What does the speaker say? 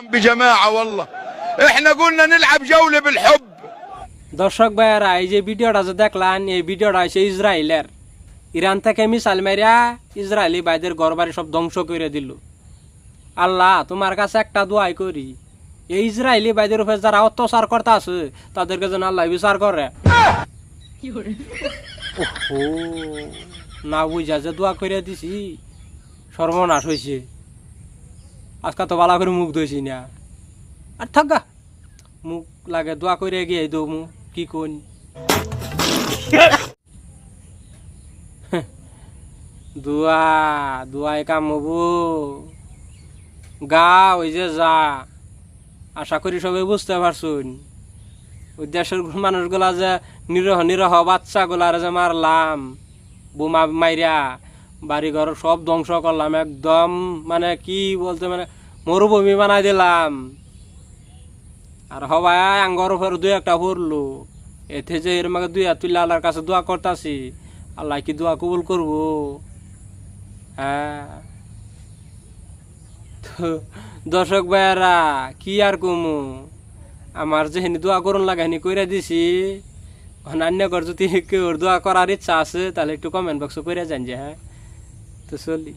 بجماعة والله احنا قلنا نلعب جولة بالحب দর্শক ভাইয়ারা এই যে ভিডিওটা যে দেখলাম এই ভিডিওটা হচ্ছে ইসরায়েলের ইরান থেকে মিসাইল মারিয়া ইসরায়েলি ভাইদের ঘর বাড়ি সব ধ্বংস করে দিল আল্লাহ তোমার কাছে একটা দোয়াই করি এই ইসরায়েলি ভাইদের উপরে যারা অত্যাচার করতে আছে তাদেরকে যেন আল্লাহ বিচার করে ওহো না বুঝা যে দোয়া করে দিছি সর্বনাশ হয়েছে আজকে তো ভালো করে মুখ ধুইছি না। আর থাকা মুখ লাগে দোয়া করে গিয়ে দো মু, কি কোন দোয়া দোয়াই কাম হব। গা, ওই যে যা, আশা করি সবাই বুঝতে পারছুন। ওই দেশের মানুষগুলা যে নিরহ নিরহ বাচ্চাগুলার যে মারলাম, বোমা মাইরা বাড়ি ঘর সব ধ্বংস করলাম, একদম মানে কি বলতে মানে মরুভূমি বানাই দিলাম। আর হবাই আঙ্গর উপর দুই একটা পড়ল এতে যে এর মাকে দুই তুলে আল্লাহর কাছে দোয়া করতাছি, আল্লাহ কি দোয়া কবুল করব? হ্যাঁ। দর্শক ভাইয়ারা, কি আর কমু? আমার যেহেনি দোয়া করুন লাগে, হেনি কইরা দিছি। অন্যান্য কর যদি কেউ দোয়া করার ইচ্ছা আছে, তাহলে একটু কমেন্ট বক্সে করে যান যে হ্যাঁ। তো চলি।